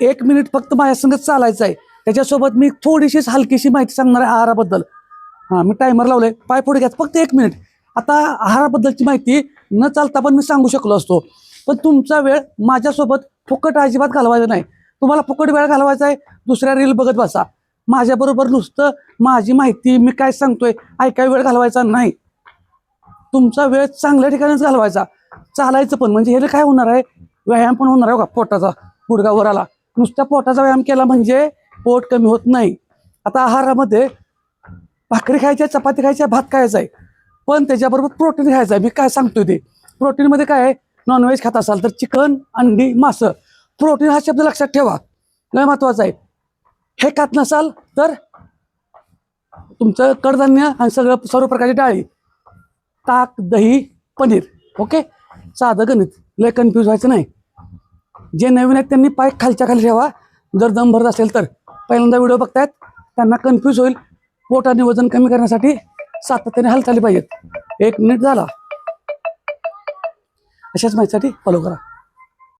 एक मिनिट फक्त माझ्या संगत चालायचं आहे. त्याच्यासोबत मी थोडीशीच हलकीशी माहिती सांगणार आहे आहाराबद्दल. हां मी टायमर लावलंय. पाय पुढे घ्या. फक्त एक मिनिट. आता आहाराबद्दलची माहिती न चालता पण मी सांगू शकलो असतो. पण तुमचा वेळ माझ्यासोबत फुकट अजिबात घालवायचा नाही. तुम्हाला फुकट वेळ घालवायचा आहे दुसऱ्या रील बघत बसा. माझ्याबरोबर नुसतं माझी माहिती मी काय सांगतोय ऐकाय वेळ घालवायचा नाही. तुमचा वेळ चांगल्या ठिकाणीच घालवायचा. चालायचं पण. म्हणजे हे काय होणार आहे? व्यायाम पण होणार आहे बघा पोटाचा गुडगावर आला. नुसत्या पोटाचा व्यायाम केला म्हणजे पोट कमी होत नाही. आता आहारामध्ये भाकरी खायची आहे चपाती खायची आहे भात खायचा आहे. पण त्याच्याबरोबर प्रोटीन घ्यायचं आहे. मी काय सांगतोय ते? प्रोटीनमध्ये काय आहे? नॉनव्हेज खात असाल तर चिकन अंडी मासं. प्रोटीन हा शब्द लक्षात ठेवा. लय महत्त्वाचा आहे. हे खात नसाल तर तुमचं कडधान्य आणि सगळं सर्व प्रकारची डाळी ताक दही पनीर. ओके? साधं गणित. लय कन्फ्यूज व्हायचं नाही. जे नवीन आहेत त्यांनी पाय खालच्या खाली ठेवा. जर दम भरत असेल तर. पहिल्यांदा व्हिडिओ बघतायत. त्यांना कन्फ्यूज होईल. पोट आणि वजन कमी करण्यासाठी सातत्याने हालचाली पाहिजेत. एक मिनिट झाला. अशाच माहितीसाठी फॉलो करा.